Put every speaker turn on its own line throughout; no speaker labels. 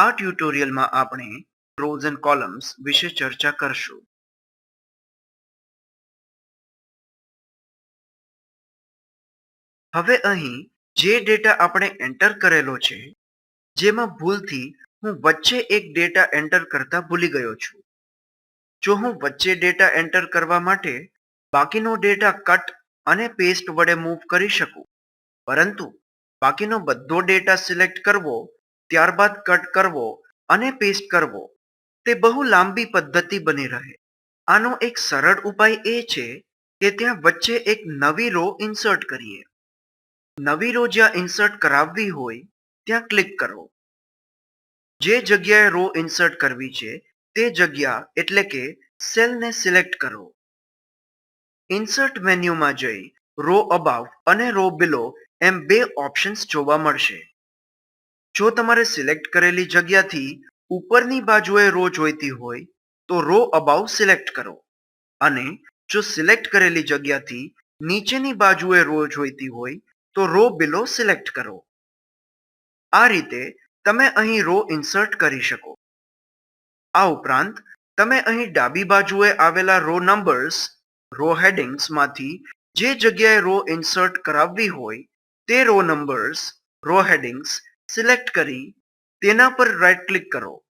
આ ટ્યુટોરિયલમાં આપણે rose and columns વિશે ચર્ચા કરશું. હવે અહીં જે ડેટા આપણે એન્ટર કરેલો છે, જેમાં ભૂલથી હું વચ્ચે એક ડેટા એન્ટર કરતા ભૂલી ગયો છું. જો હું વચ્ચે ડેટા એન્ટર કરવા માટે બાકીનો ડેટા કટ અને પેસ્ટ વડે મૂવ કરી શકું, પરંતુ બાકીનો બધો ડેટા સિલેક્ટ કરવો ત્યારબાદ કટ કરવો અને પેસ્ટ કરવો. તે બહુ લાંબી પદ્ધતિ બની રહે. આનો એક સરળ ઉપાય એ છે કે ત્યાં વચ્ચે એક નવી રો ઇન્સર્ટ કરીએ. નવી રો જ્યાં ઇન્સર્ટ કરાવવી હોય, ત્યાં ક્લિક કરો. જે જગ્યાએ રો ઇન્સર્ટ કરવી છે, તે જગ્યા એટલે કે સેલને સિલેક્ટ કરો. ઇન્સર્ટ મેન્યુમાં જઈ રો અબાવ અને રો બિલો એમ બે ઓપ્શન્સ જોવા મળશે. જો તમારે સિલેક્ટ કરેલી જગ્યાથી ઉપરની બાજુએ રો જોઈતી હોય, તો રો અબાવ સિલેક્ટ કરો. અને જો સિલેક્ટ કરેલી જગ્યાથી નીચેની બાજુએ રો જોઈતી હોય, તો રો બિલો સિલેક્ટ કરો. આ રીતે તમે અહીં રો ઇન્સર્ટ કરી શકો. આ ઉપરાંત, તમે અહીં ડાબી બાજુએ આવેલા રો નંબર્સ રો હેડિંગ્સમાંથી જે જગ્યાએ રો ઇન્સર્ટ કરાવવી હોય, તે row numbers row headings select કરી તેના પર રાઇટ ક્લિક કરો.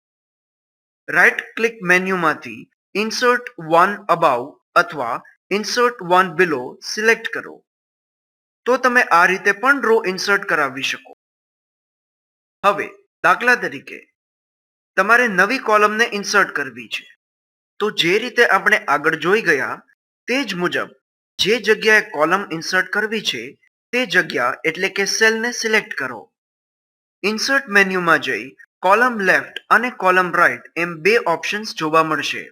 રાઇટ ક્લિક મેન્યુમાંથી ઇન્સર્ટ વન અબાવ અથવા ઇન્સર્ટ વન બિલો સિલેક્ટ કરો. તો તમે આ રીતે પણ રો ઇન્સર્ટ કરાવી શકો. હવે, દાખલા તરીકે, તમારે નવી કોલમને ઇન્સર્ટ કરવી છે. તો જે રીતે આપણે આગળ જોઈ ગયા, તે જ મુજબ જે જગ્યાએ કોલમ ઇન્સર્ટ કરવી છે, તે જગ્યા એટલે કે સેલને સિલેક્ટ કરો. ઇન્સર્ટ મેન્યુમાં જઈ કોલમ લેફ્ટ અને કોલમ રાઇટ એમ બે ઓપ્શન્સ જોવા મળશે.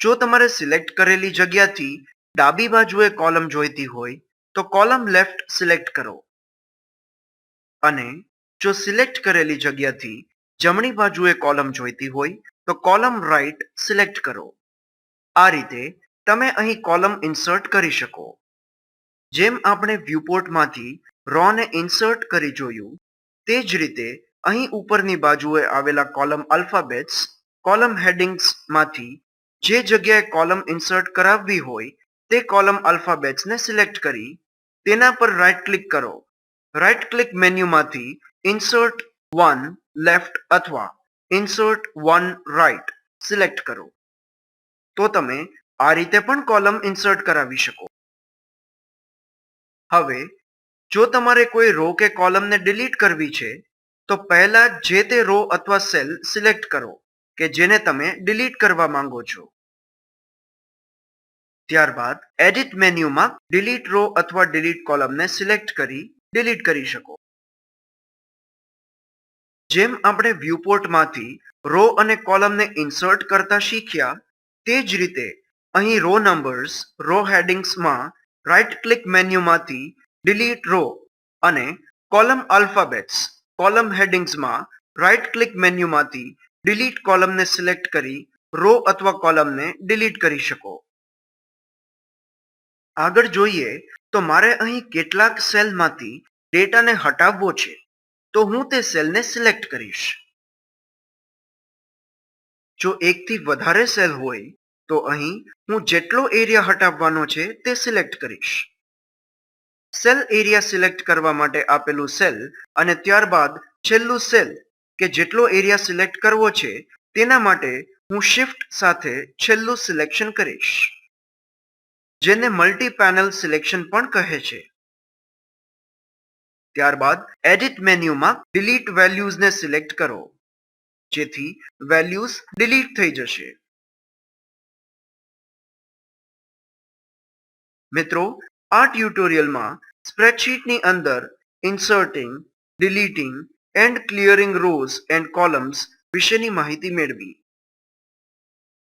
જો તમારે સિલેક્ટ કરેલી જગ્યાથી ડાબી બાજુએ કોલમ જોઈતી હોય, તો કોલમ લેફ્ટ સિલેક્ટ કરો. અને જો સિલેક્ટ કરેલી જગ્યાથી જમણી બાજુએ કોલમ જોઈતી હોય, તો કોલમ રાઇટ સિલેક્ટ કરો. આ રીતે તમે અહીં કોલમ ઇન્સર્ટ કરી શકો. જેમ આપણે વ્યૂપોર્ટમાંથી રોને ઇન્સર્ટ કરી જોયું તે જ રીતે, અહીં ઉપરની બાજુએ આવેલા કોલમ આલ્ફાબેટ્સ કોલમ હેડિંગ્સમાંથી જે જગ્યાએ કોલમ ઇન્સર્ટ કરાવવી હોય, તે કોલમ આલ્ફાબેટ્સને સિલેક્ટ કરી, તેના પર રાઇટ ક્લિક કરો. રાઇટ ક્લિક મેન્યુમાંથી ઇન્સર્ટ વન લેફ્ટ અથવા ઇન્સર્ટ વન રાઇટ સિલેક્ટ કરો. તો તમે આ રીતે પણ કોલમ ઇન્સર્ટ કરાવી શકો. હવે જો તમારે કોઈ રો કે કોલમને ડિલીટ કરવી છે, તો પહેલા જે તે રો અથવા સેલ સિલેક્ટ કરો, કે જેને તમે ડિલીટ કરવા માંગો છો. ત્યારબાદ એડિટ મેન્યુમાં ડિલીટ રો અથવા ડિલીટ કોલમને સિલેક્ટ કરી ડિલીટ કરી શકો. જેમ આપણે વ્યૂપોર્ટમાંથી રો અને કોલમને ઇન્સર્ટ કરતા શીખ્યા, તે જ રીતે અહીં રો નંબર્સ રો હેડિંગ્સમાં રાઇટ ક્લિક મેન્યુમાંથી ડિલીટ રો અને કોલમ આલ્ફાબેટ્સ કોલમ હેડિંગ્સમાં રાઇટ ક્લિક મેન્યુમાંથી ડિલીટ કોલમને સિલેક્ટ કરી રો અથવા કોલમને ડિલીટ કરી શકો. આગળ જોઈએ તો મારે અહીં કેટલાક સેલમાંથી ડેટાને હટાવવો છે, તો હું તે સેલને સિલેક્ટ કરીશ. જો એકથી વધારે સેલ હોય, તો અહીં હું જેટલો એરિયા હટાવવાનો છે તે સિલેક્ટ કરીશ. સેલ એરિયા સિલેક્ટ કરવા માટે આપેલું સેલ અને ત્યારબાદ છેલ્લું સેલ કે જેટલો એરિયા સિલેક્ટ કરવો છે, તેના માટે હું શિફ્ટ સાથે છેલ્લું સિલેક્શન કરીશ. જેને મલ્ટી પેનલ સિલેક્શન પણ કહે છે. ત્યારબાદ એડિટ મેન્યુમાં ડિલીટ વેલ્યુઝને સિલેક્ટ કરો. જેથી વેલ્યુઝ ડિલીટ થઈ જશે. મિત્રો આ ટ્યુટોરિયલમાં સ્પ્રેડશીટની અંદર inserting deleting and clearing rows and columns વિશેની માહિતી મેળવી.